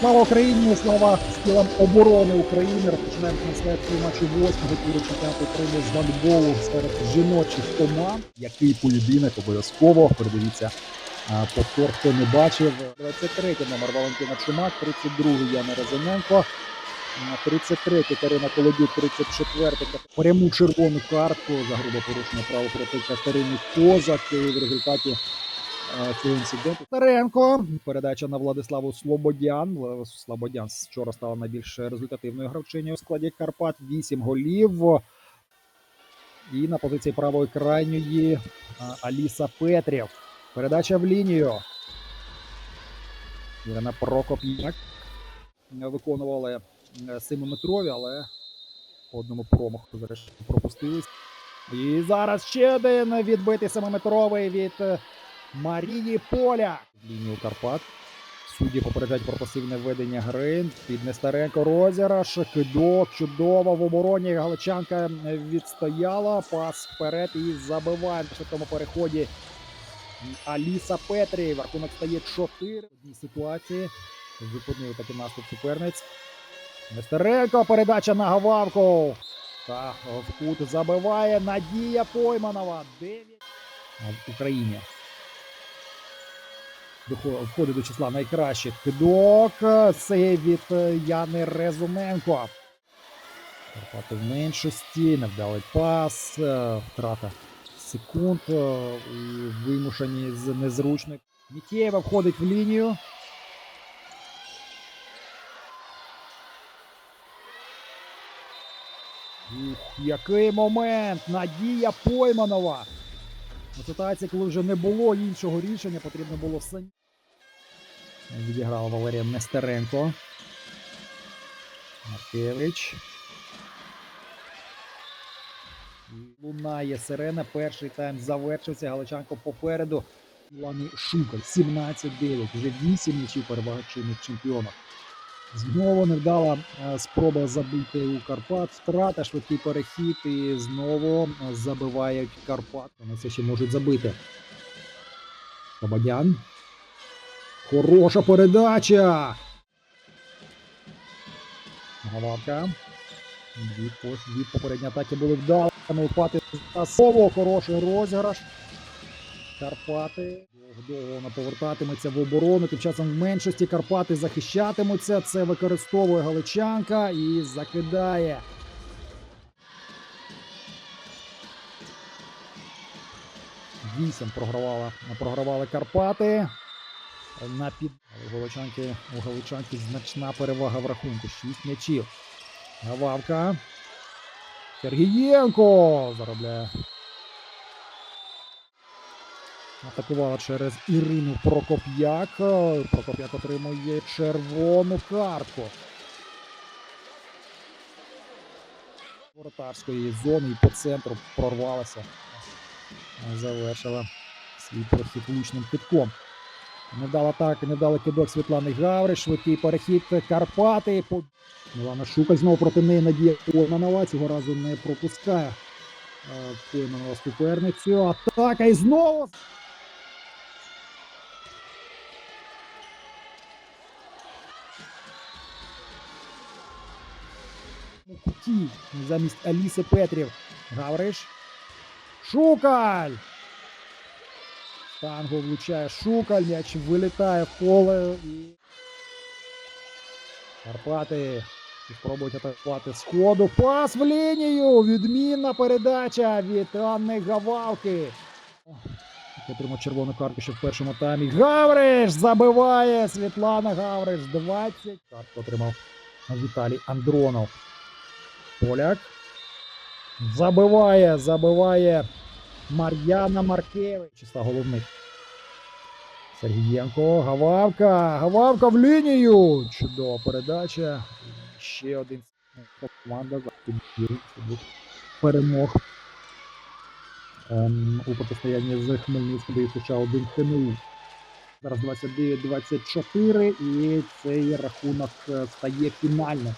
Слава Україні! Слава силам оборони України! Розпочинаємо трансляцію матчу восьмого туру чемпіонату України з гандболу серед жіночих команд. Який поєдинок обов'язково передивіться повтор, хто не бачив. 23 номер Валентина Чумак, 32 Яна Розененко. а, 33 Карина Колодюк, 34 пряму червону картку за грубе порушення права проти Катерини Козак. І в результаті цього. Старенко. Передача на Владиславу Слободян. Слободян вчора стала найбільш результативною гравчиною у складі Карпат. 8 голів. І на позиції правої крайньої Аліса Петрів. Передача в лінію. Ірина Прокоп'як виконували е, 7-метрові, але по одному промаху пропустились. І зараз ще один відбитий 7-метровий від е, Марії Поля. Лінію Карпат. Судді попереджають про пасивне ведення гри. Під Нестеренко розіграш. Кидок чудово в обороні. Галичанка відстояла. Пас вперед і забиває в тому переході. Аліса Петрі. Рахунок стає 4 в одній ситуації. Зупинили такий наступ суперниць. Нестеренко. Передача на Гававку. Та в кут забиває Надія Пойманова. 9 в Україні. Входить до числа найкращих кидок. Це від е, Яни Резуненко. Карпати в меншості, невдалий пас, е, втрата секунд е, вимушені з незручних. Мітєєва входить в лінію. Ух, який момент! Надія Пойманова. У ситуації, коли вже не було іншого рішення, потрібно було самі. Відіграла Валерія Нестеренко. Маркевич. Лунає сирена. Перший тайм завершився. Галичанко попереду. Лани Шукаль 17-9. Вже 8 м'ячів переваги чинних чемпіонах. Знову невдала е, спроба забити у Карпат. Втрата, швидкий перехід і знову забивають Карпат. Вони це ще можуть забити. Слободян. Хороша передача. Гававка. Дві, попередні атаки були вдалими. Упати Слово, хороший розіграш. Карпати довго вона повертатиметься в оборону. Тим часом в меншості Карпати захищатимуться. Це використовує Галичанка і закидає. Вісім програвали Карпати. На під у Галичанки, у Галичанки значна перевага в рахунку. Шість м'ячів. Гававка. Сергієнко заробляє Атакувала через Ірину Прокоп'як. Прокоп'як отримує червону картку. Воротарської зони і по центру прорвалася. Завершила свій прохід влучним китком. Не дала атаки, не дали кидок Світлани Гавриш, швидкий перехід Карпати. Мілана Шукаль знову проти неї Надія Пойманова. Цього разу не пропускає е, Пойманова суперницю. Атака і знову замість Аліси Петрів. Гавриш. Шукаль! Танго влучає Шукаль, м'яч вилітає в поле. І... Карпати спробують атакувати з ходу. Пас в лінію! Відмінна передача від Анни Гавалки. Отримав червону картку ще в першому таймі. Гавриш забиває Світлана Гавриш. 20. Картку отримав Віталій Андронов. Поляк. Забиває, забиває Мар'яна Маркевич. Числа головних. Сергієнко, Гававка. Гававка в лінію. Чудова передача. Ще один команда за перемог. Ем, у протистоянні з Хмельницьким хоча один ХНУ. Зараз 29-24 і цей рахунок е, стає фінальним.